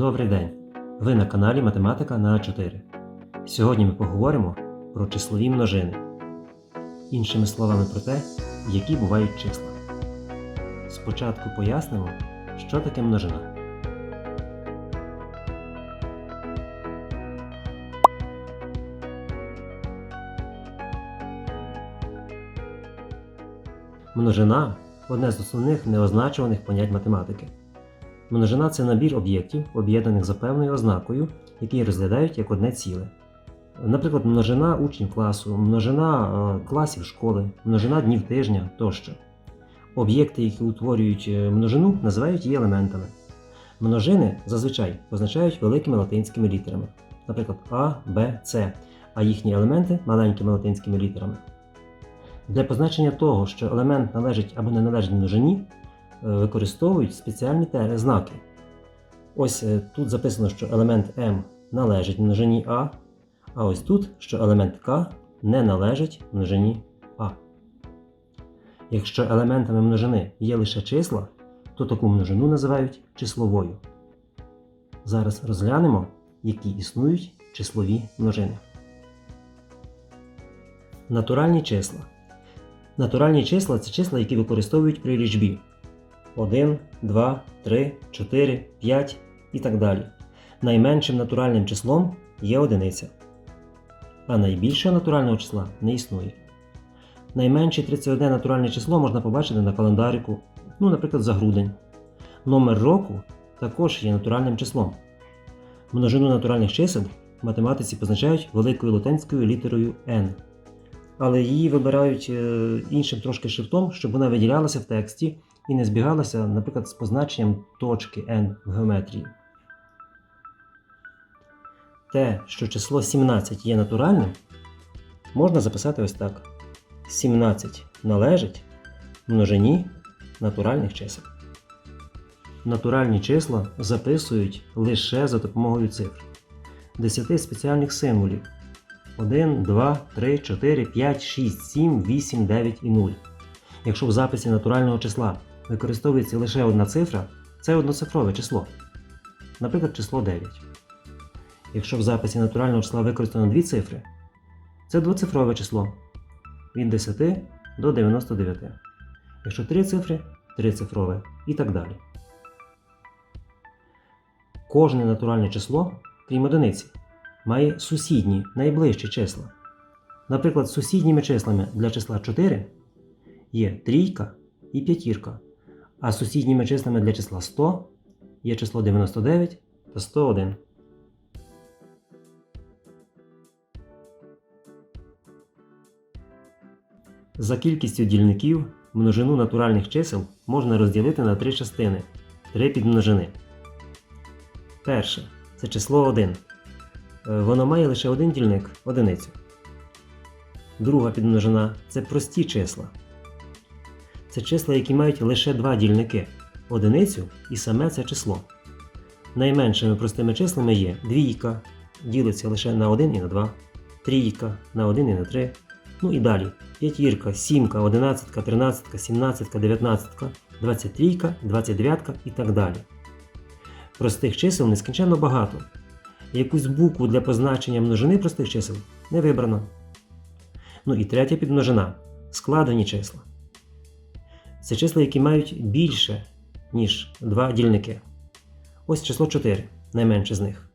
Добрий день! Ви на каналі Математика на А4. Сьогодні ми поговоримо про числові множини. Іншими словами про те, які бувають числа. Спочатку пояснимо, що таке множина. Множина одне з основних неозначуваних понять математики. Множина це набір об'єктів, об'єднаних за певною ознакою, які розглядають як одне ціле. Наприклад, множина учнів класу, множина е, класів школи, множина днів тижня тощо. Об'єкти, які утворюють е, множину, називають її елементами. Множини зазвичай позначають великими латинськими літерами, наприклад, А, Б, С, а їхні елементи маленькими латинськими літерами. Для позначення того, що елемент належить або не належить множині, використовують спеціальні знаки. Ось е, тут записано, що елемент m належить множині А, а ось тут, що елемент К не належить множині А. Якщо елементами множини є лише числа, то таку множину називають числовою. Зараз розглянемо, які існують числові множини. Натуральні числа. Натуральні числа це числа, які використовують при лічбі 1, 2, 3, 4, 5 і так далі. Найменшим натуральним числом є одиниця. А найбільшого натурального числа не існує. Найменше 31 натуральне число можна побачити на календарику, ну, наприклад, за грудень. Номер року також є натуральним числом. Множину натуральних чисел математиці позначають великою латинською літерою n але її вибирають е, іншим трошки шрифтом, щоб вона виділялася в тексті і не збігалася, наприклад, з позначенням точки n в геометрії. Те, що число 17 є натуральним, можна записати ось так: 17 належить множині натуральних чисел. Натуральні числа записують лише за допомогою цифр, 10 спеціальних символів. 1, 2, 3, 4, 5, 6, 7, 8, 9 і 0. Якщо в записі натурального числа використовується лише одна цифра, це одноцифрове число. Наприклад, число 9. Якщо в записі натурального числа використано дві цифри, це двоцифрове число від 10 до 99. Якщо три цифри трицифрове і так далі. Кожне натуральне число, крім одиниці, має сусідні найближчі числа. Наприклад, сусідніми числами для числа 4 є трійка і п'ятірка, а сусідніми числами для числа 100 є число 99 та 101. За кількістю дільників множину натуральних чисел можна розділити на три частини, три підмножини. Перше це число 1. Е, Воно має лише один дільник одиницю. Друга підмножина це прості числа. Це числа, які мають лише два дільники одиницю і саме це число. Найменшими простими числами є двійка, ділиться лише на 1 і на 2, трійка на 1 і на 3. Ну і далі. П'ятірка, сімка, одинадцятка, тринадцятка, сімнадцятка, дев'ятнадцятка, двадцяттрійка, двадцятдев'ятка і так далі. Простих чисел нескінченно багато. Якусь букву для позначення множини простих чисел не вибрано. Ну і третя підмножина складені числа. Це числа, які мають більше, ніж два дільники. Ось число 4, найменше з них.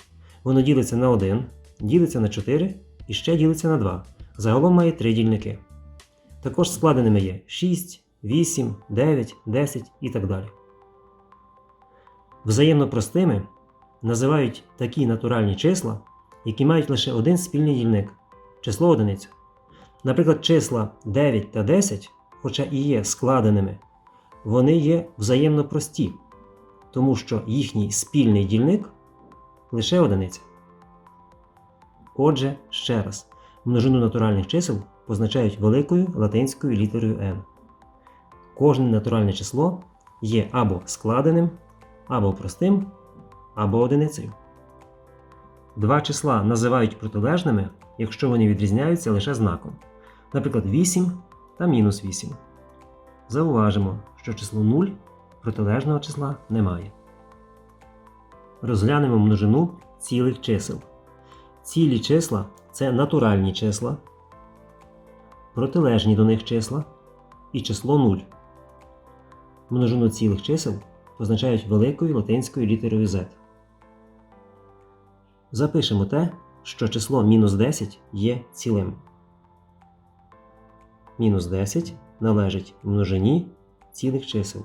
Воно ділиться на 1, ділиться на 4 і ще ділиться на 2. Загалом має 3 дільники. Також складеними є 6, 8, 9, 10 і так далі. Взаємно простими називають такі натуральні числа, які мають лише один спільний дільник число одиницю. Наприклад, числа 9 та 10, хоча і є складеними, вони є взаємно прості, тому що їхній спільний дільник лише одиниця. Отже, ще раз, множину натуральних чисел позначають великою латинською літерою n. Кожне натуральне число є або складеним, або простим, або одиницею. Два числа називають протилежними, якщо вони відрізняються лише знаком. Наприклад, 8 та мінус 8. Зауважимо, що число 0 протилежного числа немає. Розглянемо множину цілих чисел. Цілі числа це натуральні числа, протилежні до них числа і число 0. Множину цілих чисел позначають великою латинською літерою Z. Запишемо те, що число мінус 10 є цілим. Мінус 10 належить множині цілих чисел.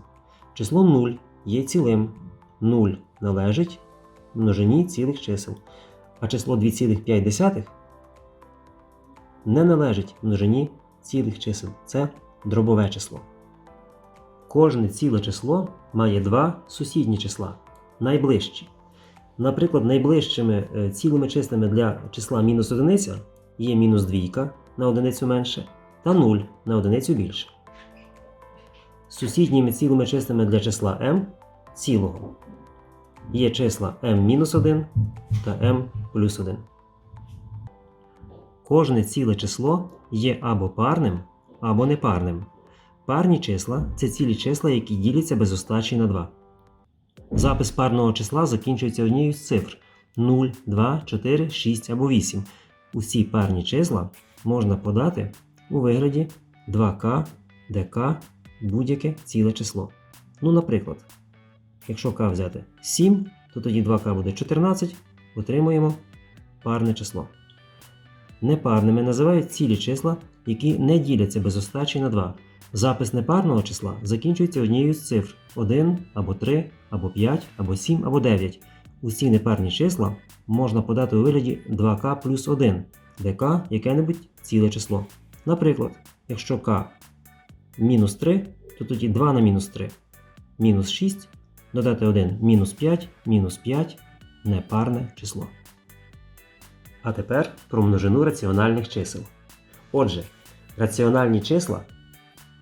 Число 0 є цілим. 0 належить множині цілих чисел. А число 2,5 не належить множині цілих чисел. Це дробове число. Кожне ціле число має два сусідні числа найближчі. Наприклад, найближчими е, цілими числами для числа мінус одиниця є мінус двійка на одиницю менше та 0 на одиницю більше. Сусідніми цілими числами для числа m цілого є числа m-1 та m плюс 1. Кожне ціле число є або парним, або непарним. Парні числа це цілі числа, які діляться без остачі на 2. Запис парного числа закінчується однією з цифр 0, 2, 4, 6 або 8. Усі парні числа можна подати у вигляді 2К, де К будь-яке ціле число. Ну, наприклад, якщо К взяти 7, то тоді 2К буде 14, отримуємо парне число. Непарними називають цілі числа, які не діляться без остачі на 2. Запис непарного числа закінчується однією з цифр 1 або 3, або 5, або 7, або 9. Усі непарні числа можна подати у вигляді 2k плюс 1, де k яке-небудь ціле число. Наприклад, якщо k мінус 3, то тоді 2 на мінус 3 мінус 6, додати 1 мінус 5, мінус 5 непарне число. А тепер про множину раціональних чисел. Отже, раціональні числа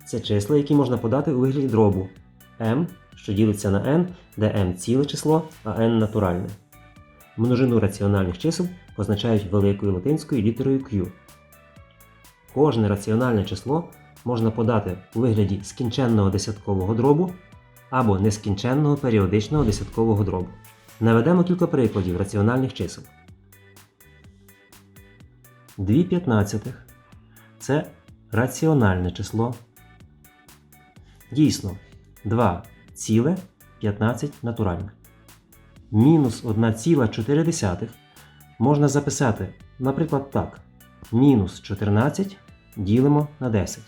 це числа, які можна подати у вигляді дробу m, що ділиться на n, де m ціле число, а n натуральне. Множину раціональних чисел позначають великою латинською літерою Q. Кожне раціональне число можна подати у вигляді скінченного десяткового дробу або нескінченного періодичного десяткового дробу. Наведемо кілька прикладів раціональних чисел. 2 п'ятнадцятих це раціональне число. Дійсно, 2 ціле 15 натуральне. Мінус 1,4 можна записати, наприклад, так. Мінус 14 ділимо на 10.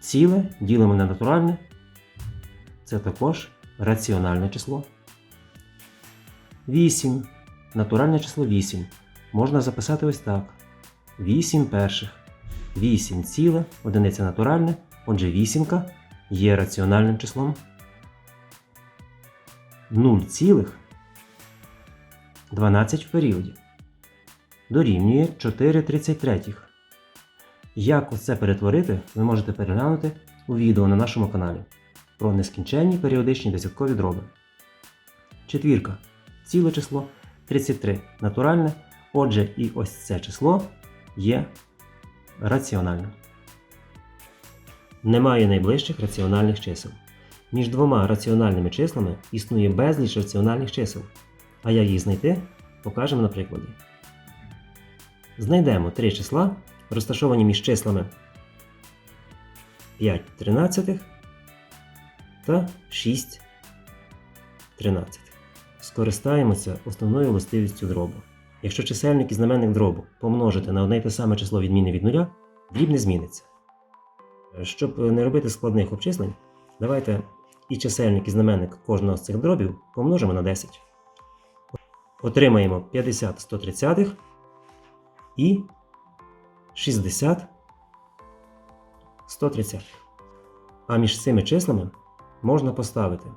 Ціле ділимо на натуральне. Це також раціональне число. 8. Натуральне число 8. Можна записати ось так. 8 перших. 8 ціле, одиниця натуральне. Отже, вісімка є раціональним числом. 0 цілих 12 в періоді. Дорівнює 4,33. Як оце перетворити, ви можете переглянути у відео на нашому каналі про нескінченні періодичні десяткові дроби. Четвірка. Ціле число 33 натуральне. Отже, і ось це число є раціональним. Немає найближчих раціональних чисел. Між двома раціональними числами існує безліч раціональних чисел. А як їх знайти, покажемо на прикладі. Знайдемо три числа, розташовані між числами 5 тринадцятих та 6 тринадцятих. Скористаємося основною властивістю дробу. Якщо чисельник і знаменник дробу помножити на одне й те саме число відмінне від нуля, дріб не зміниться. Щоб не робити складних обчислень, давайте і чисельник, і знаменник кожного з цих дробів помножимо на 10. Отримаємо 50 130 і 60 130. А між цими числами можна поставити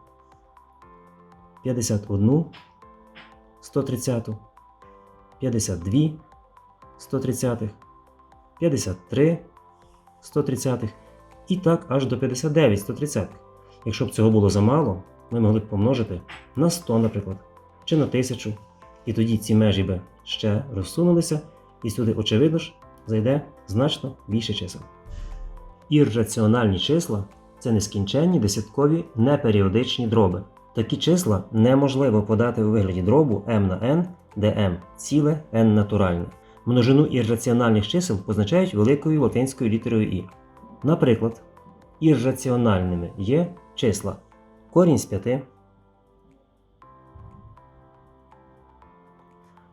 51 130, 52 130, 53 130 і так аж до 59 130. Якщо б цього було замало, ми могли б помножити на 100, наприклад, чи на 1000. І тоді ці межі би ще розсунулися, і сюди, очевидно ж, зайде значно більше чисел. Ірраціональні числа це нескінченні десяткові неперіодичні дроби. Такі числа неможливо подати у вигляді дробу m на n, де m ціле, n натуральне. Множину ірраціональних чисел позначають великою латинською літерою і. Наприклад, ірраціональними є числа корінь з 5,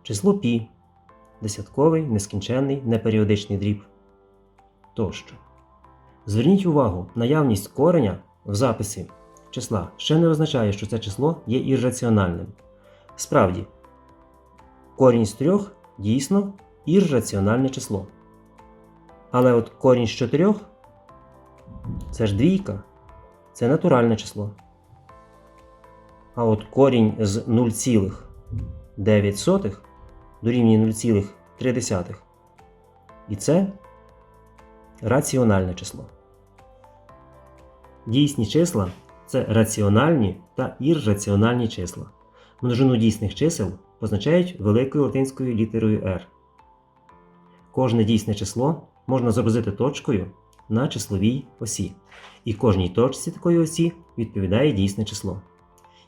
число пі, десятковий, нескінченний, неперіодичний дріб тощо. Зверніть увагу, наявність кореня в записі числа ще не означає, що це число є ірраціональним. Справді, корінь з трьох дійсно ірраціональне число. Але от корінь з чотирьох це ж двійка, це натуральне число. А от корінь з 0,9 дорівнює 0,3. І це раціональне число. Дійсні числа це раціональні та ірраціональні числа. Множину дійсних чисел позначають великою латинською літерою R. Кожне дійсне число можна зобразити точкою на числовій осі. І кожній точці такої осі відповідає дійсне число.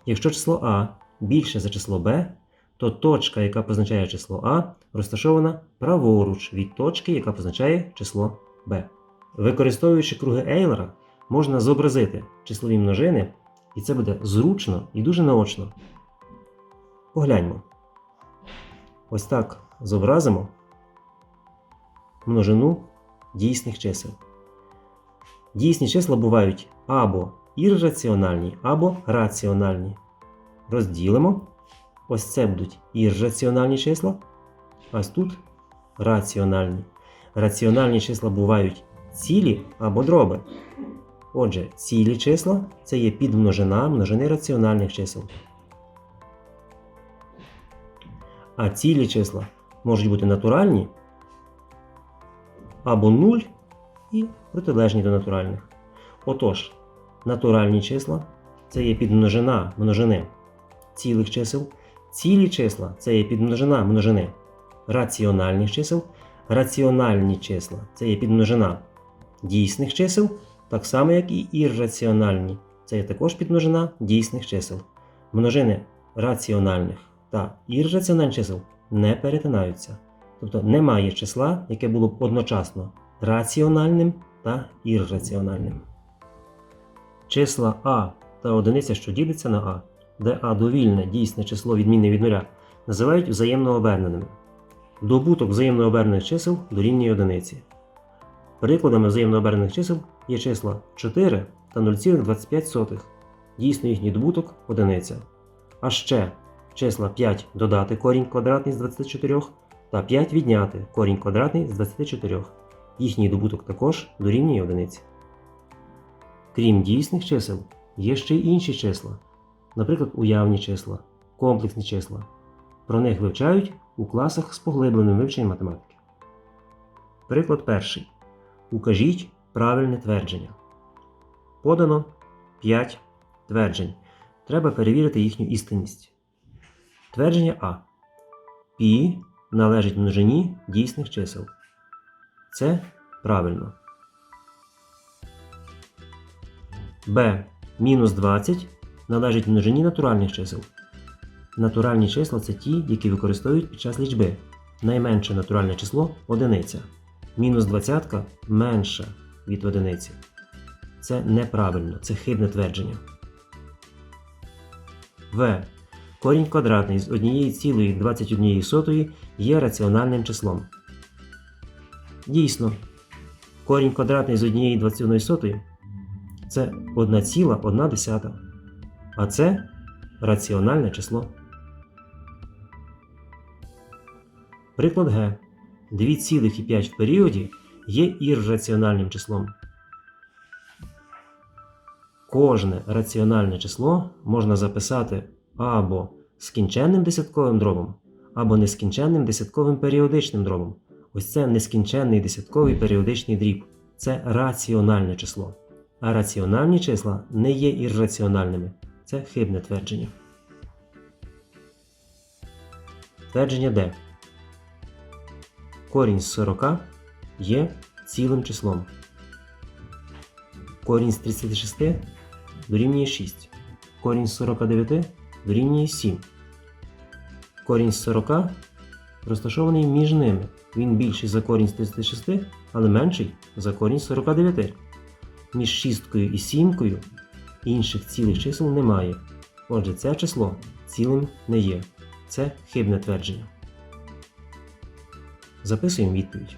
Якщо число А більше за число Б, то точка, яка позначає число А, розташована праворуч від точки, яка позначає число b. Використовуючи круги Ейлера, можна зобразити числові множини, і це буде зручно і дуже наочно. Погляньмо. Ось так зобразимо множину дійсних чисел. Дійсні числа бувають або ірраціональні, або раціональні. Розділимо. Ось це будуть ірраціональні числа, ось тут раціональні. Раціональні числа бувають цілі або дроби. Отже, цілі числа це є підмножина множини раціональних чисел. А цілі числа можуть бути натуральні або 0 і протилежні до натуральних. Отож, натуральні числа це є підмножина множини цілих чисел. Цілі числа це є підмножина множини раціональних чисел. Раціональні числа це є підмножина дійсних чисел, так само, як і ірраціональні. Це є також підмножина дійсних чисел. Множини раціональних та ірраціональних чисел не перетинаються. Тобто немає числа, яке було б одночасно раціональним та ірраціональним. Числа А та одиниця, що ділиться на А, де А довільне дійсне число відмінне від нуля, називають взаємно оберненими. Добуток взаємно обернених чисел дорівнює одиниці. Прикладами взаємно обернених чисел є числа 4 та 0,25. Дійсно їхній добуток одиниця. А ще числа 5 додати корінь квадратний з 24 та 5 відняти корінь квадратний з 24. Їхній добуток також дорівнює одиниці. Крім дійсних чисел, є ще й інші числа, наприклад, уявні числа, комплексні числа. Про них вивчають у класах з поглибленим вивченням математики. Приклад перший. Укажіть правильне твердження. Подано 5 тверджень. Треба перевірити їхню істинність. Твердження А. Пі належить множині дійсних чисел. Це правильно. Б. Мінус 20 належить множині натуральних чисел. Натуральні числа це ті, які використовують під час лічби. Найменше натуральне число одиниця. Мінус 20 менше від одиниці. Це неправильно, це хибне твердження. В. Корінь квадратний з 1,21 є раціональним числом. Дійсно, корінь квадратний з 1,21 це 1,1. А це раціональне число. Приклад Г. 2,5 в періоді є ірраціональним числом. Кожне раціональне число можна записати або скінченним десятковим дробом, або нескінченним десятковим періодичним дробом. Ось це нескінченний десятковий періодичний дріб. Це раціональне число. А раціональні числа не є ірраціональними. Це хибне твердження. Твердження Д. Корінь з 40 є цілим числом. Корінь з 36 дорівнює 6. корінь з 49 дорівнює 7. Корінь з 40 розташований між ними. Він більший за корінь з 36, але менший за корінь з 49. Між шісткою і сімкою інших цілих чисел немає. Отже, це число цілим не є. Це хибне твердження. Записуємо відповідь.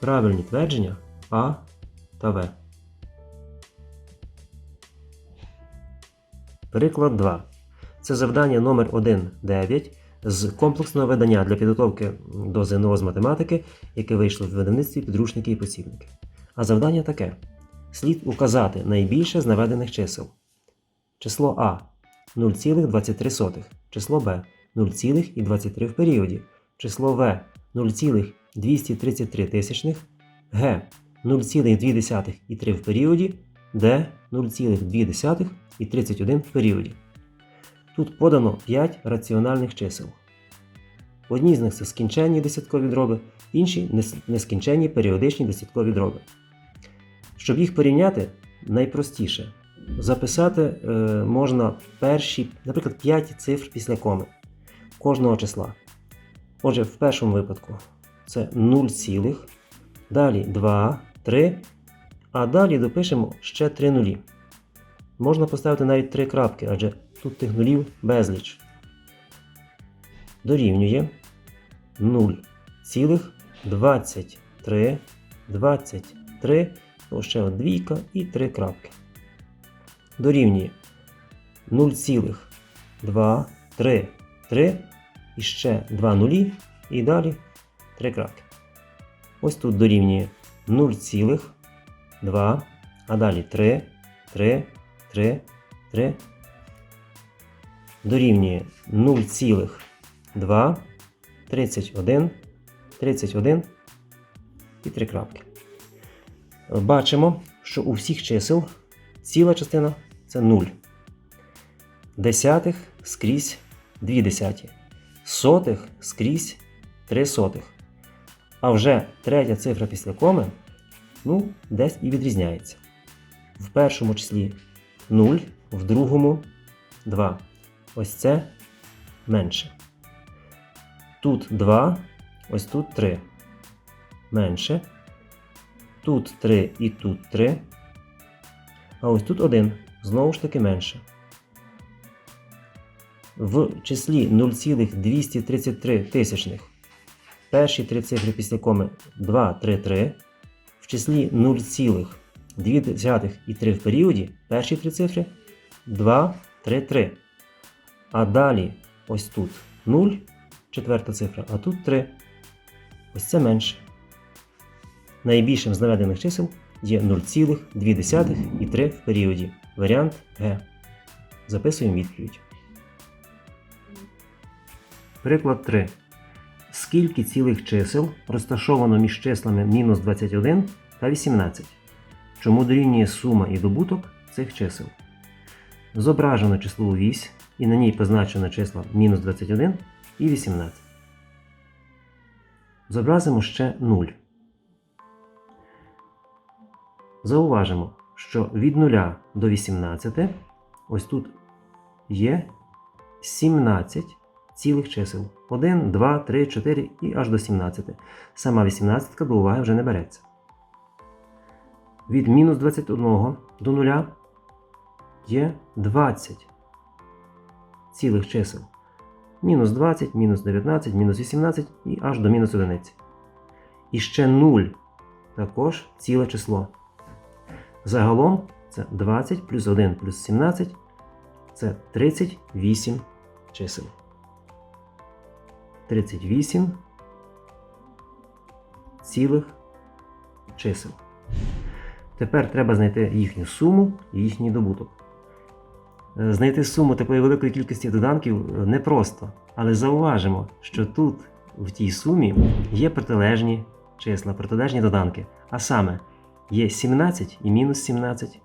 Правильні твердження А та В. Приклад 2. Це завдання номер 1.9 з комплексного видання для підготовки до ЗНО з математики, яке вийшло в видавництві підручники і посібники. А завдання таке: слід указати найбільше з наведених чисел. Число А 0,23, число Б 0,23 в періоді, число В 0,233 тисячних, Г 0,2 і 3 в періоді, Д 0,2 і 31 в періоді. Тут подано 5 раціональних чисел. Одні з них це скінченні десяткові дроби, інші нескінченні періодичні десяткові дроби. Щоб їх порівняти, найпростіше записати е, можна перші, наприклад, 5 цифр після коми кожного числа. Отже, в першому випадку це 0, цілих, далі 2, 3, а далі допишемо ще 3 нулі. Можна поставити навіть 3 крапки, адже тут тих нулів безліч. Дорівнює 0 цілих 23, 23, ще от двійка і 3 крапки. Дорівнює 0 цілих 2, 3, 3 і ще 2 нулі і далі 3 крапки. Ось тут дорівнює 0 цілих 2, а далі 3, 3, 3, 3. Дорівнює 0,2, 31, 31 і 3 крапки. Бачимо, що у всіх чисел ціла частина це 0. Десятих скрізь 2 десяті. Сотих скрізь 3 сотих. А вже третя цифра після коми ну, десь і відрізняється. В першому числі 0, в другому 2. Ось це менше. Тут 2, ось тут 3. Менше. Тут 3 і тут 3. А ось тут 1. Знову ж таки менше. В числі 0,233 тисячних. Перші три цифри після коми 2, 3, 3. В числі 0,2 і 3 в періоді. Перші три цифри 2, 3, 3. А далі ось тут 0, четверта цифра, а тут 3. Ось це менше. Найбільшим з наведених чисел є 0,2 і 3 в періоді. Варіант Г. Записуємо відповідь. Приклад 3. Скільки цілих чисел розташовано між числами мінус 21 та 18? Чому дорівнює сума і добуток цих чисел? Зображено числову вісь і на ній позначено числа мінус 21 і 18. Зобразимо ще 0. Зауважимо, що від 0 до 18 ось тут є 17 цілих чисел. 1, 2, 3, 4 і аж до 17. Сама 18 до уваги вже не береться. Від мінус 21 до 0 є 20 цілих чисел. Мінус 20, мінус 19, мінус 18 і аж до мінус 1. І ще 0 також ціле число. Загалом це 20 плюс 1 плюс 17 це 38 чисел. 38 цілих чисел. Тепер треба знайти їхню суму і їхній добуток. Е, Знайти суму такої великої кількості доданків непросто, але зауважимо, що тут, в тій сумі, є протилежні числа, протилежні доданки. А саме є 17 і мінус 17.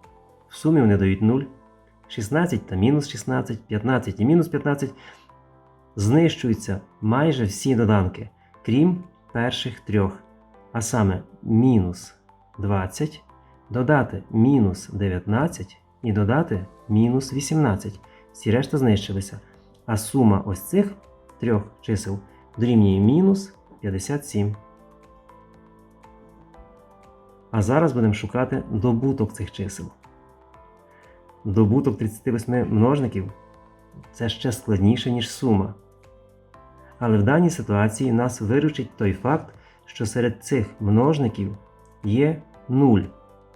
В сумі вони дають 0, 16 та мінус 16, 15 і мінус 15. Знищуються майже всі доданки, крім перших трьох. А саме мінус 20, додати мінус 19 і додати мінус 18. Всі решта знищилися. А сума ось цих трьох чисел дорівнює мінус 57. А зараз будемо шукати добуток цих чисел. Добуток 38 множників це ще складніше, ніж сума. Але в даній ситуації нас виручить той факт, що серед цих множників є 0.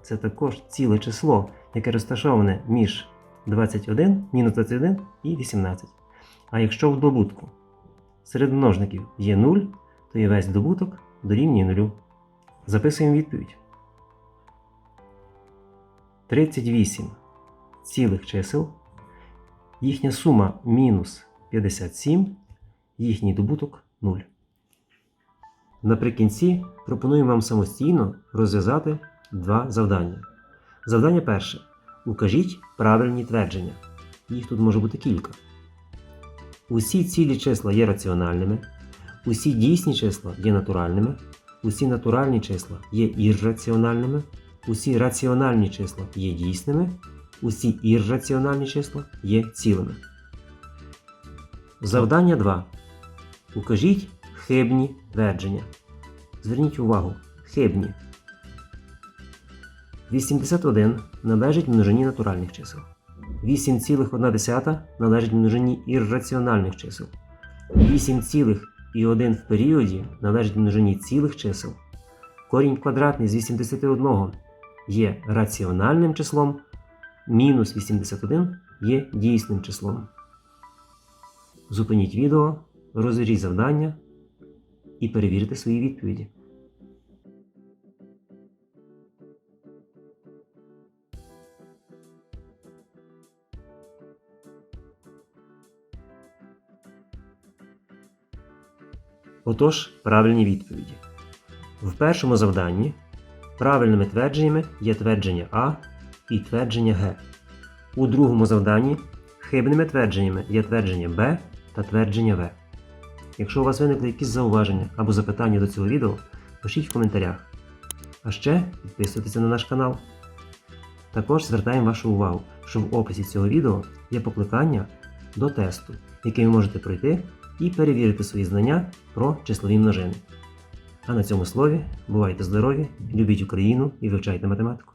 Це також ціле число, яке розташоване між 21, мінус 21 і 18. А якщо в добутку серед множників є 0, то і весь добуток дорівнює 0. Записуємо відповідь. 38 цілих чисел, їхня сума мінус 57, їхній добуток 0. Наприкінці пропоную вам самостійно розв'язати два завдання. Завдання перше. Укажіть правильні твердження. Їх тут може бути кілька. Усі цілі числа є раціональними, усі дійсні числа є натуральними, усі натуральні числа є ірраціональними, усі раціональні числа є дійсними, усі ірраціональні числа є цілими. Завдання 2. Укажіть хибні твердження. Зверніть увагу, хибні. 81 належить множині натуральних чисел. 8,1 належить множині ірраціональних чисел. 8,1 в періоді належить множині цілих чисел. Корінь квадратний з 81 є раціональним числом, мінус 81 є дійсним числом. Зупиніть відео, розверіть завдання і перевірте свої відповіді. Отож, правильні відповіді. В першому завданні правильними твердженнями є твердження А і твердження Г. У другому завданні хибними твердженнями є твердження Б та твердження В. Якщо у вас виникли якісь зауваження або запитання до цього відео, пишіть в коментарях. А ще підписуйтесь на наш канал. Також звертаємо вашу увагу, що в описі цього відео є покликання до тесту, який ви можете пройти і перевірити свої знання про числові множини. А на цьому слові бувайте здорові, любіть Україну і вивчайте математику.